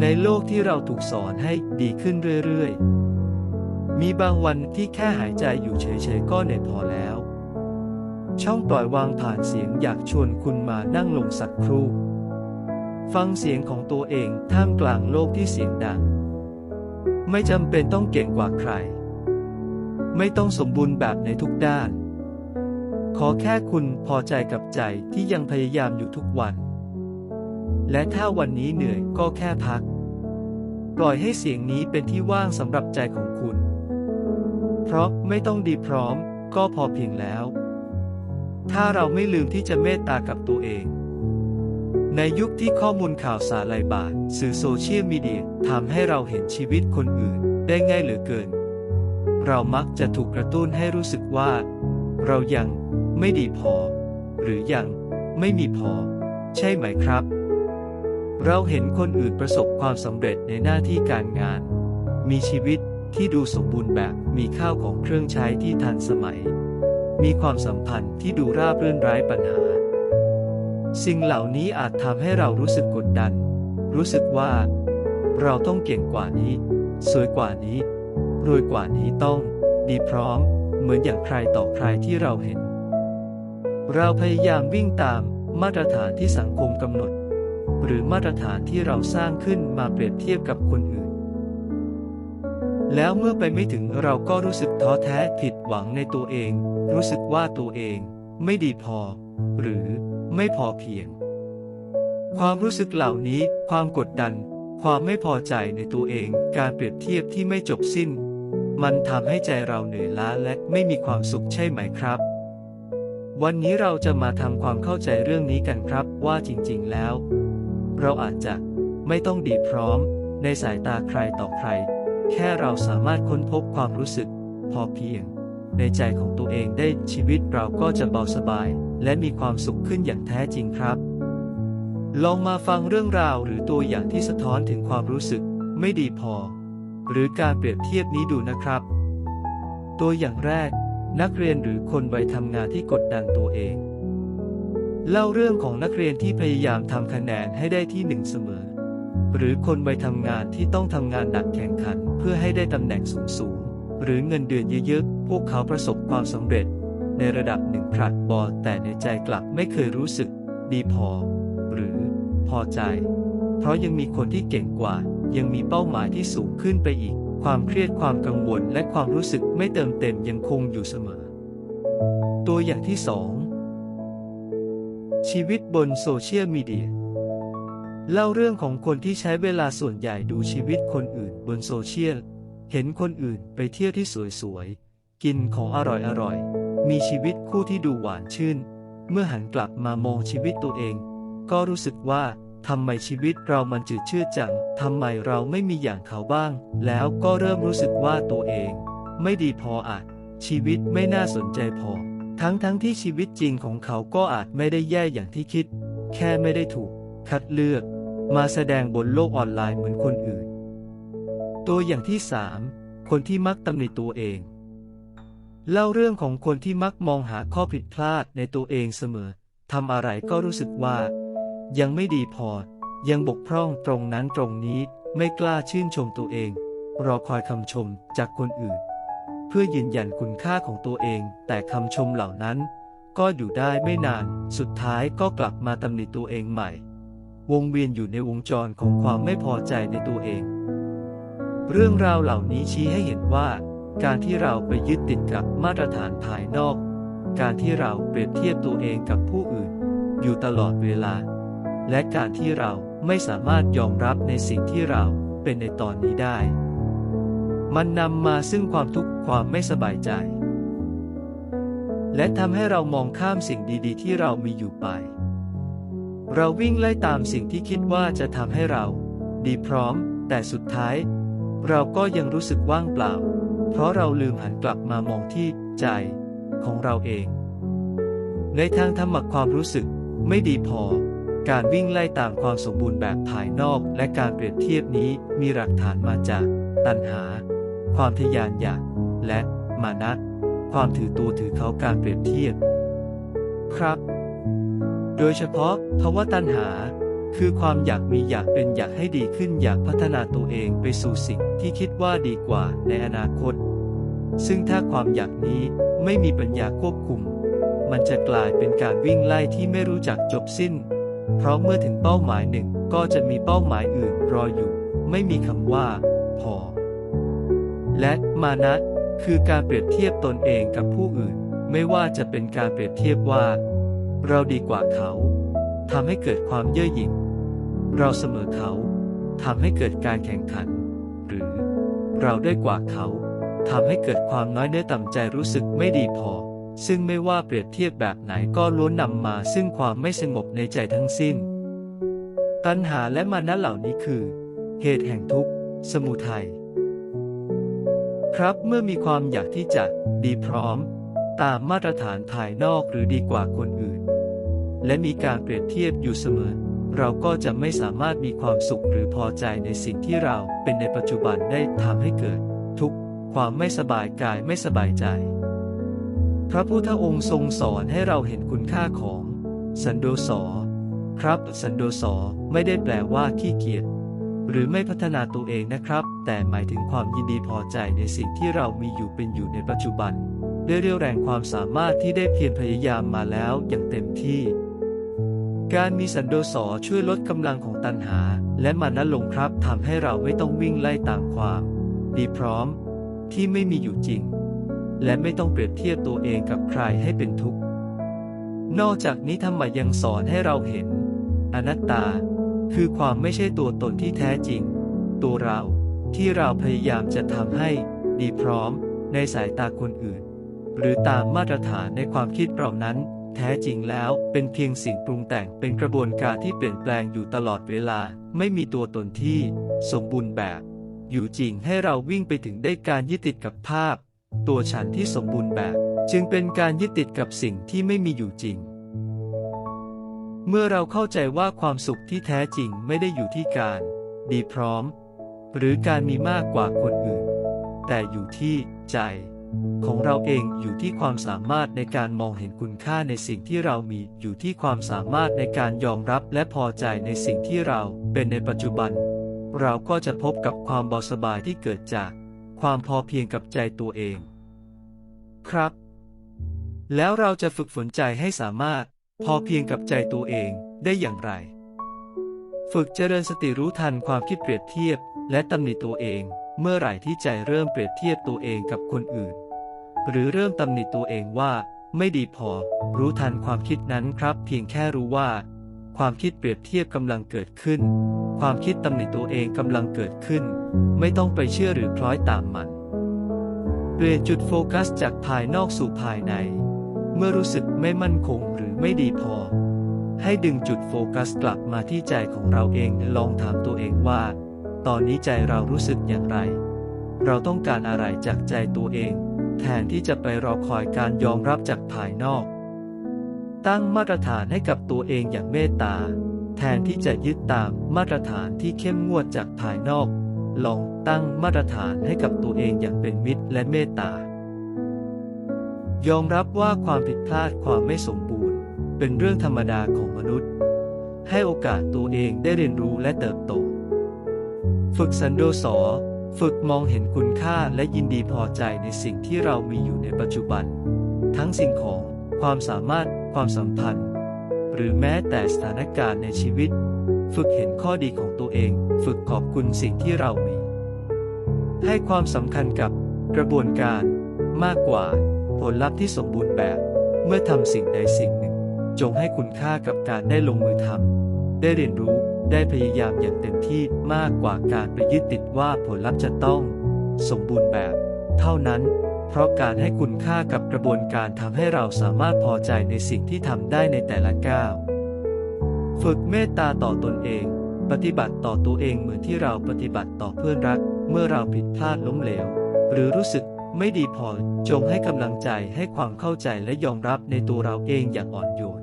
ในโลกที่เราถูกสอนให้ดีขึ้นเรื่อยๆ มีบางวันที่แค่หายใจอยู่เฉยๆ ก็เหนื่อยพอแล้ว ช่องปล่อยวางผ่านเสียงอยากชวนคุณมานั่งลงสักครู่ ฟังเสียงของตัวเองท่ามกลางโลกที่เสียงดัง ไม่จำเป็นต้องเก่งกว่าใคร ไม่ต้องสมบูรณ์แบบในทุกด้าน ขอแค่คุณพอใจกับใจที่ยังพยายามอยู่ทุกวัน และถ้าวันนี้เหนื่อยก็แค่พัก ปล่อยให้เสียงนี้เป็นที่ว่างสำหรับใจของคุณ เพราะไม่ต้องดีพร้อมก็พอเพียงแล้ว ถ้าเราไม่ลืมที่จะเมตตากับตัวเอง ในยุคที่ข้อมูลข่าวสารไหลบาทสื่อโซเชียลมีเดียทำให้เราเห็นชีวิตคนอื่นได้ง่ายเหลือเกิน เรามักจะถูกกระตุ้นให้รู้สึกว่า เรายังไม่ดีพอ หรือยังไม่มีพอ ใช่ไหมครับ เราเห็นคนอื่นประสบความสำเร็จในหน้าที่การงาน มีชีวิตที่ดูสมบูรณ์แบบ มีข้าวของเครื่องใช้ที่ทันสมัย มีความสัมพันธ์ที่ดูราบรื่นไร้ปัญหา สิ่งเหล่านี้อาจทำให้เรารู้สึกกดดัน รู้สึกว่า เราต้องเก่งกว่านี้ สวยกว่านี้รวยกว่านี้ต้อง ดีพร้อม เหมือนอย่างใครต่อใครที่เราเห็น เราพยายามวิ่งตามมาตรฐานที่สังคมกำหนด หรือมาตรฐานที่เราสร้างขึ้นมาเปรียบเทียบกับคนอื่น แล้วเมื่อไปไม่ถึงเราก็รู้สึกท้อแท้ผิดหวังในตัวเอง รู้สึกว่าตัวเองไม่ดีพอ หรือไม่พอเพียง ความรู้สึกเหล่านี้ ความกดดัน ความไม่พอใจในตัวเอง การเปรียบเทียบที่ไม่จบสิ้น มันทำให้ใจเราเหนื่อยล้าและไม่มีความสุขใช่ไหมครับวันนี้เราจะมาทำความเข้าใจเรื่องนี้กันครับว่าจริงๆ แล้ว เราอาจจะไม่ต้องดีพร้อมในสายตาใครต่อใคร แค่เราสามารถค้นพบความรู้สึก พอเพียง ในใจของตัวเองได้ชีวิตเราก็จะเบาสบาย และมีความสุขขึ้นอย่างแท้จริงครับ ลองมาฟังเรื่องราวหรือตัวอย่างที่สะท้อนถึงความรู้สึก ไม่ดีพอ หรือการเปรียบเทียบนี้ดูนะครับ ตัวอย่างแรก นักเรียนหรือคนวัยทำงานที่กดดันตัวเอง เล่าเรื่องของนักเรียนที่พยายามทำคะแนนให้ได้ที่หนึ่งเสมอ หรือคนวัยทำงานที่ต้องทำงานหนักแข่งขัน เพื่อให้ได้ตำแหน่งสูงๆ หรือเงินเดือนเยอะๆ พวกเขาประสบความสำเร็จ ในระดับหนึ่งผลัดบอลแต่ในใจกลับไม่เคยรู้สึก ดีพอ หรือ พอใจ เพราะยังมีคนที่เก่งกว่า ยังมีเป้าหมายที่สูงขึ้นไปอีก ความเครียดความกังวลและความรู้สึกไม่เติมเต็มยังคงอยู่เสมอ ตัวอย่างที่สอง ชีวิตบนโซเชียลมีเดีย เล่าเรื่องของคนที่ใช้เวลาส่วนใหญ่ดูชีวิตคนอื่นบนโซเชียล เห็นคนอื่นไปเที่ยวที่สวยๆ กินของอร่อยๆ มีชีวิตคู่ที่ดูหวานชื่น เมื่อหันกลับมามองชีวิตตัวเอง ก็รู้สึกว่าทำไมชีวิตเรามันจืดชืดจัง ทำไมเราไม่มีอย่างเขาบ้าง แล้วก็เริ่มรู้สึกว่าตัวเอง ไม่ดีพออาจชีวิตไม่น่าสนใจพอ ทั้งทั้งที่ชีวิตจริงของเขาก็อาจไม่ได้แย่อย่างที่คิด แค่ไม่ได้ถูก คัดเลือก มาแสดงบนโลกออนไลน์เหมือนคนอื่น ตัวอย่างที่สามคนที่มักตำหนิตัวเอง เล่าเรื่องของคนที่มักมองหาข้อผิดพลาดในตัวเองเสมอทำอะไรก็รู้สึกว่า ยังไม่ดีพอ ยังบกพร่องตรงนั้นตรงนี้ไม่กล้าชื่นชมตัวเอง รอคอยคำชมจากคนอื่น เพื่อยืนยันคุณค่าของตัวเอง แต่คำชมเหล่านั้น ก็อยู่ได้ไม่นาน สุดท้ายก็กลับมาตำหนิตัวเองใหม่ วงเวียนอยู่ในวงจรของความไม่พอใจในตัวเอง เรื่องราวเหล่านี้ชี้ให้เห็นว่า การที่เราไปยึดติดกับมาตรฐานภายนอก การที่เราเปรียบเทียบตัวเองกับผู้อื่น อยู่ตลอดเวลา และการที่เราไม่สามารถยอมรับในสิ่งที่เราเป็นในตอนนี้ได้ มันนำมาซึ่งความทุกข์ความไม่สบายใจ และทำให้เรามองข้ามสิ่งดีๆ ที่เรามีอยู่ไป เราวิ่งไล่ตามสิ่งที่คิดว่าจะทำให้เรา ดีพร้อม แต่สุดท้าย เราก็ยังรู้สึกว่างเปล่า เพราะเราลืมหันกลับมามองที่ใจของเราเอง ในทางธรรมะความรู้สึกไม่ดีพอ การวิ่งไล่ตามความสมบูรณ์แบบภายนอก และการเปรียบเทียบนี้มีหลักฐานมาจากตัณหา ความทะยานอยาก และมานะ ความถือตัวถือเขาการเปรียบเทียบ ครับ โดยเฉพาะภาวะตัณหา คือความอยากมีอยากเป็นอยากให้ดีขึ้นอยากพัฒนาตัวเองไปสู่สิ่งที่คิดว่าดีกว่าในอนาคต ซึ่งถ้าความอยากนี้ไม่มีปัญญาควบคุม มันจะกลายเป็นการวิ่งไล่ที่ไม่รู้จักจบสิ้น เพราะเมื่อถึงเป้าหมายหนึ่งก็จะมีเป้าหมายอื่นรออยู่ ไม่มีคำว่า พอ และมานะคือการเปรียบเทียบตนเองกับผู้อื่น ไม่ว่าจะเป็นการเปรียบเทียบว่า เราดีกว่าเขาทำให้เกิดความเย่อหยิ่ง เราเสมอเขาทำให้เกิดการแข่งขัน หรือ เราได้กว่าเขาทำให้เกิดความน้อยเนื้อต่ำใจรู้สึกไม่ดีพอ ซึ่งไม่ว่าเปรียบเทียบแบบไหนก็ล้วนนำมาซึ่งความไม่สงบในใจทั้งสิ้น ตัณหาและมานะเหล่านี้คือ เหตุแห่งทุกข์ สมุทัย ครับเมื่อมีความอยากที่จะดีพร้อม ตามมาตรฐานภายนอกหรือดีกว่าคนอื่น และมีการเปรียบเทียบอยู่เสมอ เราก็จะไม่สามารถมีความสุขหรือพอใจในสิ่งที่เราเป็นในปัจจุบันได้ทำให้เกิด ทุกข์ความไม่สบายกายไม่สบายใจ พระพุทธองค์ทรงสอนให้เราเห็นคุณค่าของ สันโดษครับ สันโดษไม่ได้แปลว่าขี้เกียจ หรือไม่พัฒนาตัวเองนะครับ แต่หมายถึงความยินดีพอใจในสิ่งที่เรามีอยู่เป็นอยู่ในปัจจุบันด้วยเรี่ยวแรงความสามารถที่ได้เพียรพยายามมาแล้วอย่างเต็มที่ การมีสันโดษอช่วยลดกำลังของตัณหา และมานะลงครับทำให้เราไม่ต้องวิ่งไล่ตามความ ดีพร้อม ที่ไม่มีอยู่จริง และไม่ต้องเปรียบเทียบตัวเองกับใครให้เป็นทุกข์ นอกจากนี้ธรรมะยังสอนให้เราเห็น อนัตตา คือความไม่ใช่ตัวตนที่แท้จริง ตัวเราที่เราพยายามจะทำให้ดีพร้อมในสายตาคนอื่น หรือตามมาตรฐานในความคิดเรานั้น แท้จริงแล้วเป็นเพียงสิ่งปรุงแต่งเป็นกระบวนการที่เปลี่ยนแปลงอยู่ตลอดเวลา ไม่มีตัวตนที่สมบูรณ์แบบ อยู่จริงให้เราวิ่งไปถึงได้การยึดติดกับภาพ ตัวฉันที่สมบูรณ์แบบ จึงเป็นการยึดติดกับสิ่งที่ไม่มีอยู่จริง เมื่อเราเข้าใจว่าความสุขที่แท้จริงไม่ได้อยู่ที่การ ดีพร้อม หรือการมีมากกว่าคนอื่น แต่อยู่ที่ใจ ของเราเองอยู่ที่ความสามารถในการมองเห็นคุณค่าในสิ่งที่เรามีอยู่ที่ความสามารถในการยอมรับและพอใจในสิ่งที่เราเป็นในปัจจุบัน เราก็จะพบกับความเบาสบายที่เกิดจาก ความพอเพียงกับใจตัวเอง ครับ แล้วเราจะฝึกฝนใจให้สามารถ พอเพียงกับใจตัวเองได้อย่างไร ฝึกเจริญสติรู้ทันความคิดเปรียบเทียบ และตำหนิตัวเอง เมื่อไหร่ที่ใจเริ่มเปรียบเทียบตัวเองกับคนอื่น หรือเริ่มตำหนิตัวเองว่า ไม่ดีพอ รู้ทันความคิดนั้นครับ เพียงแค่รู้ว่า ความคิดเปรียบเทียบกำลังเกิดขึ้น ความคิดตำหนิตัวเองกำลังเกิดขึ้น ไม่ต้องไปเชื่อหรือคล้อยตามมันเปลี่ยนจุดโฟกัสจากภายนอกสู่ภายใน เมื่อรู้สึกไม่มั่นคงหรือไม่ดีพอ ให้ดึงจุดโฟกัสกลับมาที่ใจของเราเองลองถามตัวเองว่า ตอนนี้ใจเรารู้สึกอย่างไร เราต้องการอะไรจากใจตัวเอง แทนที่จะไปรอคอยการยอมรับจากภายนอก ตั้งมาตรฐานให้กับตัวเองอย่างเมตตา แทนที่จะยึดตามมาตรฐานที่เข้มงวดจากภายนอก ลองตั้งมาตรฐานให้กับตัวเองอย่างเป็นมิตรและเมตตา ยอมรับว่าความผิดพลาดความไม่สมบูรณ์ เป็นเรื่องธรรมดาของมนุษย์ ให้โอกาสตัวเองได้เรียนรู้และเติบโต ฝึกสันโดษอฝึกมองเห็นคุณค่าและยินดีพอใจในสิ่งที่เรามีอยู่ในปัจจุบัน ทั้งสิ่งของ ความสามารถ ความสัมพันธ์ หรือแม้แต่สถานการณ์ในชีวิต ฝึกเห็นข้อดีของตัวเอง ฝึกขอบคุณสิ่งที่เรามี ให้ความสำคัญกับกระบวนการมากกว่า ผลลัพธ์ที่สมบูรณ์แบบ เมื่อทำสิ่งใดสิ่งหนึ่ง จงให้คุณค่ากับการได้ลงมือทำได้เรียนรู้ได้พยายามอย่างเต็มที่มากกว่าการไปยึดติดว่าผลลัพธ์จะต้อง สมบูรณ์แบบ เท่านั้น เพราะการให้คุณค่ากับกระบวนการทำให้เราสามารถพอใจในสิ่งที่ทำได้ในแต่ละก้าวฝึกเมตตาต่อตนเอง ปฏิบัติต่อตัวเองเหมือนที่เราปฏิบัติต่อเพื่อนรัก เมื่อเราผิดพลาดล้มเหลว หรือรู้สึก ไม่ดีพอ จงให้กำลังใจให้ความเข้าใจและยอมรับในตัวเราเองอย่างอ่อนโยน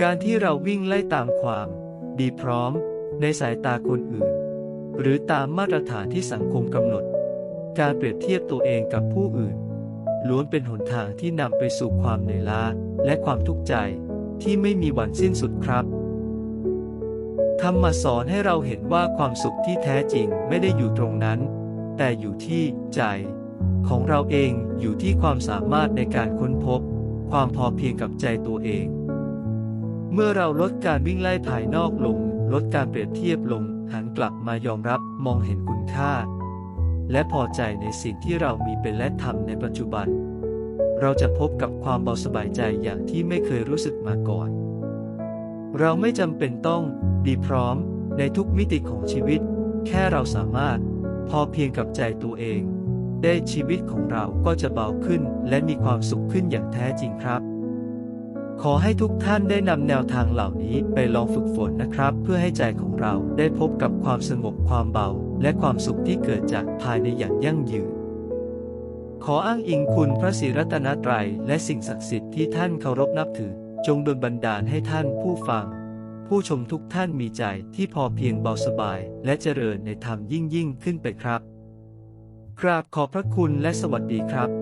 การที่เราวิ่งไล่ตามความ ดีพร้อม ในสายตาคนอื่น หรือตามมาตรฐานที่สังคมกำหนด การเปรียบเทียบตัวเองกับผู้อื่น ล้วนเป็นหนทางที่นำไปสู่ความเหนื่อยล้าและความทุกข์ใจที่ไม่มีวันสิ้นสุดครับธรรมาสอนให้เราเห็นว่าความสุขที่แท้จริงไม่ได้อยู่ตรงนั้น แต่อยู่ที่ใจ ของเราเองอยู่ที่ความสามารถในการค้นพบ ความพอเพียงกับใจตัวเอง เมื่อเราลดการวิ่งไล่ภายนอกลง ลดการเปรียบเทียบลงหันกลับมายอมรับมองเห็นคุณค่า และพอใจในสิ่งที่เรามีเป็นและทำในปัจจุบัน เราจะพบกับความเบาสบายใจอย่างที่ไม่เคยรู้สึกมาก่อน เราไม่จำเป็นต้องดีพร้อมในทุกมิติของชีวิต แค่เราสามารถ พอเพียงกับใจตัวเอง ได้ชีวิตของเราก็จะเบาขึ้น และมีความสุขขึ้นอย่างแท้จริงครับ ขอให้ทุกท่านได้นำแนวทางเหล่านี้ไปลองฝึกฝนนะครับ เพื่อให้ใจของเราได้พบกับความสงบความเบา และความสุขที่เกิดจากภายในอย่างยั่งยืน ขออ้างอิงคุณพระศรีรัตนตรัยและสิ่งศักดิ์สิทธิ์ที่ท่านเคารพนับถือ จงดลบันดาลให้ท่านผู้ฟังผู้ชมทุกท่านมีใจที่พอเพียงเบาสบาย และเจริญในธรรมยิ่งยิ่งขึ้นไปครับ กราบขอบพระคุณและสวัสดีครับ